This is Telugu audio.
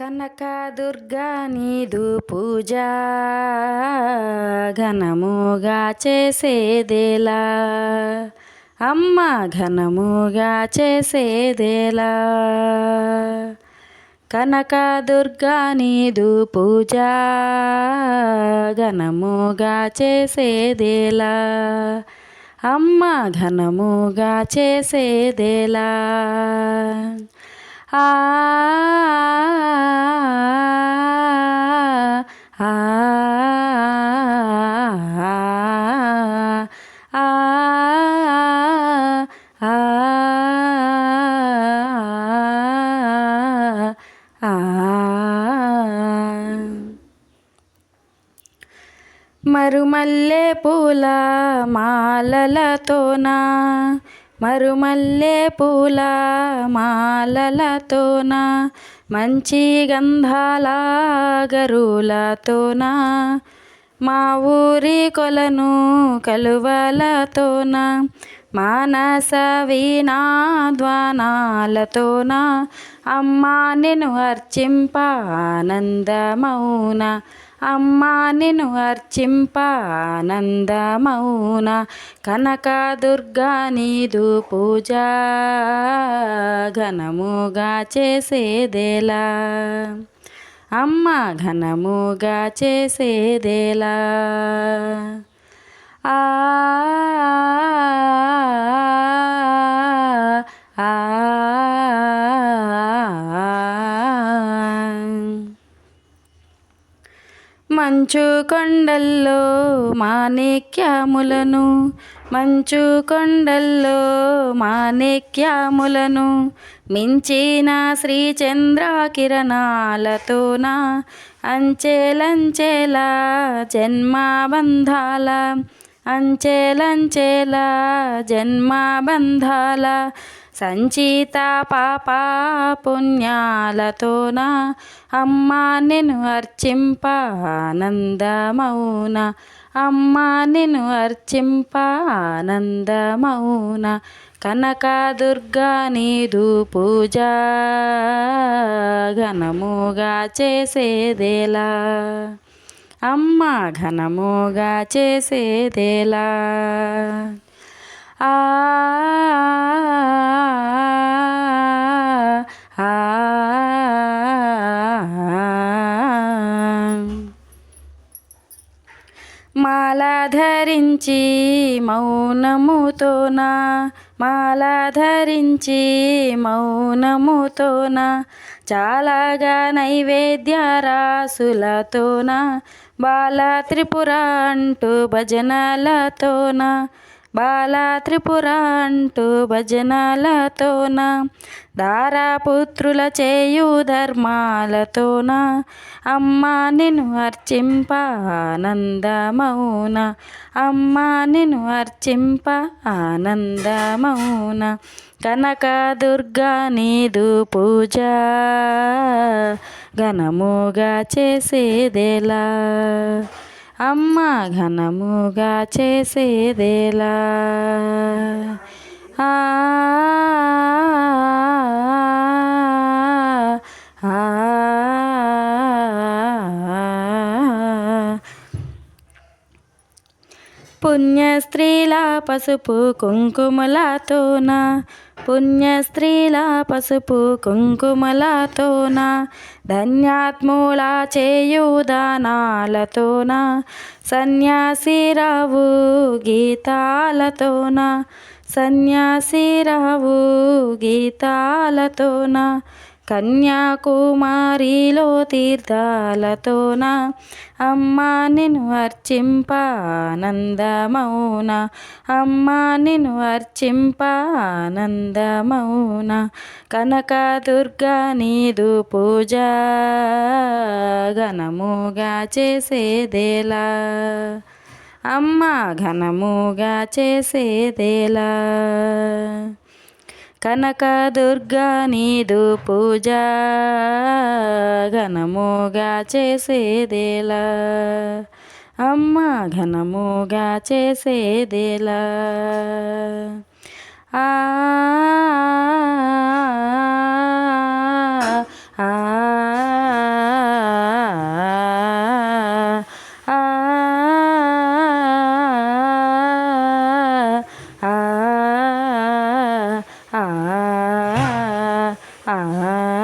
కనక దుర్గా నీదు పూజ ఘనముగా చేసేదేలా? అమ్మ ఘనముగా చేసేదేలా? కనక దుర్గా నీదు పూజ ఘనముగా చేసేదేలా? అమ్మ ఘనముగా చేసేదేలా? మరుమల్లె పూల మాలలతోనా మరుమల్లె పూల మాలలతోన మంచి గంధాల గరులతోన. మా ఊరి కొలను కలువలతోన మానస వీణాద్వానాలతోన అమ్మా నిన్ను అర్చింప ఆనందమౌన అమ్మా నిన్ను అర్చింప ఆనందమౌన కనక దుర్గా నీదు పూజ ఘనముగా చేసేదేలా. అమ్మ ఘనముగా చేసేదేలా. ఆ మంచు కొండల్లో మాణిక్యములను మంచు కొండల్లో మాణిక్యములను మించిన శ్రీచంద్ర కిరణాలతోన అంచెలంచెల జన్మబంధాల అంచెలంచెల జన్మబంధాల సంచిత పాప పుణ్యాలతోన అమ్మా నేను అర్చింప ఆనందమౌన అమ్మా నేను అర్చింప ఆనందమౌన కనక దుర్గా నీదు పూజ ఘనముగా చేసేదేలా. అమ్మ ఘనముగా చేసేదేలా. ఆ మాలాధరించి మౌనముతోన? మాలాధరించి మౌనముతోన? చాలాగా నైవేద్య రాసులతోన బాల త్రిపుర అంటూ భజనలతోన? బాల త్రిపుర అంటూ భజనాలతోన? దారాపుత్రుల చేయు ధర్మాలతోన? అమ్మా నిన్ను అర్చింప ఆనందమౌన అమ్మా నిన్ను అర్చింప ఆనందమౌన కనక దుర్గా నీదు పూజ ఘనముగా చేసేదేలా? అమ్మ ఘనముగా చేసేదేలా ఆ పుణ్యస్త్రీల పసుపు కుంకుమలతోనా పుణ్యస్త్రీల పసుపు కుంకుమలతోన ధన్యాత్ముల చేయుదానాలతోన సన్యాసిరావు గీతాలతోన సన్యాసిరావు గీతాలతోన కన్యాకుమారిలో తీర్థాలతోన? అమ్మా నిన్ను అర్చింప ఆనందమౌన అమ్మా నిన్ను అర్చింప ఆనందమౌన కనక నీదు పూజ ఘనముగా చేసేదేలా? అమ్మ ఘనముగా చేసేదేలా? కనకదుర్గా నీదు పూజ ఘనముగా చేసేదేలా? అమ్మ ఘనముగా చేసేదేలా? ఆ 啊。